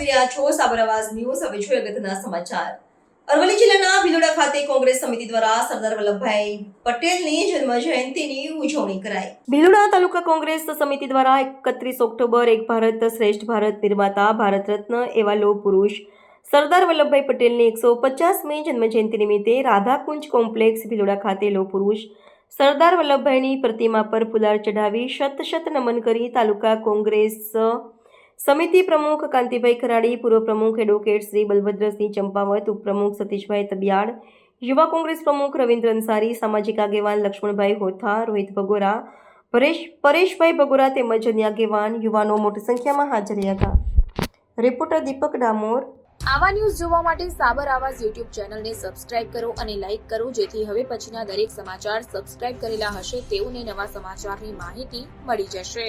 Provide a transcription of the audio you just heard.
રહ્યા છો સાબર ન્યૂઝ હવે જોઈએ અગત્યના સમાચાર. અરવલ્લી જિલ્લાના ભિલોડા ખાતે કોંગ્રેસ સમિતિ દ્વારા સરદાર વલ્લભભાઈ પટેલની જન્મ જયંતિની ઉજવણી કરાઈ. ભિલોડા તાલુકા કોંગ્રેસ સમિતિ દ્વારા એકત્રીસ ઓક્ટોબર એક ભારત શ્રેષ્ઠ ભારત નિર્માતા ભારત રત્ન એવા લોહ પુરુષ સરદાર વલ્લભભાઈ પટેલની એકસો પચાસમી જન્મજયંતિ નિમિત્તે રાધાકુંજ કોમ્પ્લેક્સ ભિલોડા ખાતે લો પુરુષ સરદાર વલ્લભભાઈની પ્રતિમા પર ફુલાર ચઢાવી શત શત નમન કરી તાલુકા કોંગ્રેસ સમિતિ પ્રમુખ કાંતિભાઈ ખરાડી, પૂર્વ પ્રમુખ એડવોકેટ શ્રી બલભદ્રસિંહ ચંપાવત ઉપપ્રમુખ સતીશભાઈ તબિયાડ યુવા કોંગ્રેસ પ્રમુખ રવિન્દ્ર અંસારી, સામાજિક આગેવાન લક્ષ્મણભાઈ હોથા, રોહિત ભગોરા, પરેશ, પરેશભાઈ ભગોરા તેમજ અન્ય આગેવાન યુવાનો મોટી સંખ્યામાં હાજર હતા. રિપોર્ટર દીપક ડામોર. આવા ન્યૂઝ જોવા માટે સાબર આવાજ યુટ્યુબ ચેનલને સબસ્ક્રાઇબ કરો અને લાઇક કરો, જેથી હવે પછીના દરેક સમાચાર સબસ્ક્રાઇબ કરેલા હશે તેઓને નવા સમાચારની માહિતી મળી જશે.